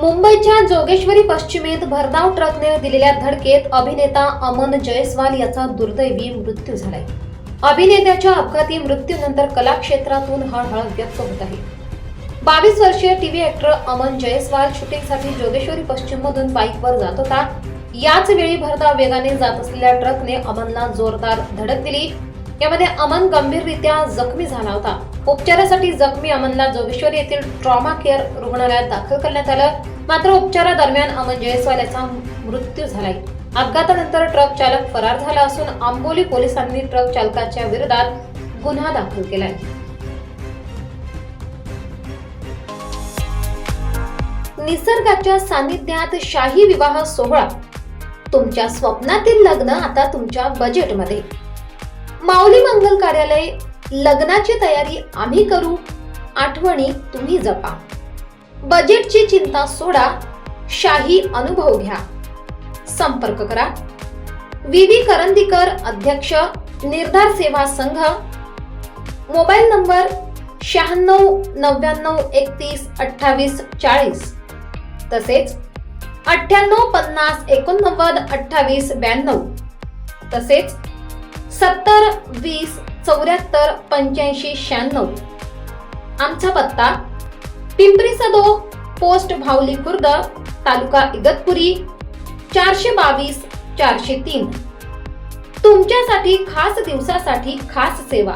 मुंबईच्या जोगेश्वरी पश्चिमेत भरधाव ट्रकने दिलेल्या धडकेत अभिनेता अमन जयस्वाल याचा दुर्दैवी मृत्यू झालाय. अभिनेत्याच्या अपघाती मृत्यूनंतर कला क्षेत्रातून हळहळ व्यक्त होत आहे. बावीस वर्षीय टीव्ही ऍक्टर अमन जयस्वाल शूटिंगसाठी जोगेश्वरी पश्चिम मधून बाईकवर जात होता. याच वेळी भरधाव वेगाने जात असलेल्या ट्रकने अमनला जोरदार धडक दिली. यामध्ये अमन गंभीररित्या जखमी झाला होता. उपचारासाठी जखमी अमनला जोगेश्वरी येथील ट्रॉमा केअर रुग्णालयात दाखल करण्यात आलं. मात्र उपचारादरम्यान अमन जयस्वाल याचा मृत्यू झालाय. अपघातानंतर ट्रक चालक फरार झाला असून आंबोली पोलिसांनी ट्रक चालकाच्या विरोधात गुन्हा दाखल केलाय. निसर्गाच्या सानिध्यात शाही विवाह सोहळा. तुमच्या स्वप्नातील लग्न आता तुमच्या बजेटमध्ये माऊली मंगल कार्यालय लग्नाची तयारी आम्ही करू. आठवणी तुम्ही जपा. बजेटची चिंता सोडा. शाही अनुभव घ्या. संपर्क करा. विवी करंदीकर अध्यक्ष निर्धार सेवा संघ. मोबाईल नंबर शहाण्णव नव्याण्णव एकतीस अठ्ठावीस चाळीस. तसेच अठ्ठ्याण्णव पन्नास एकोणनव्वद अठ्ठावीस ब्याण्णव. तसेच सत्तर वीस चौऱ्याहत्तर पंच्याऐंशी शहाण्णव. आमचा पत्ता पिंपरी सदो पोस्ट भावली खुर्द तालुका इगतपुरी चारशे बावीस चारशे तीन. तुमच्यासाठी खास दिवसासाठी खास सेवा.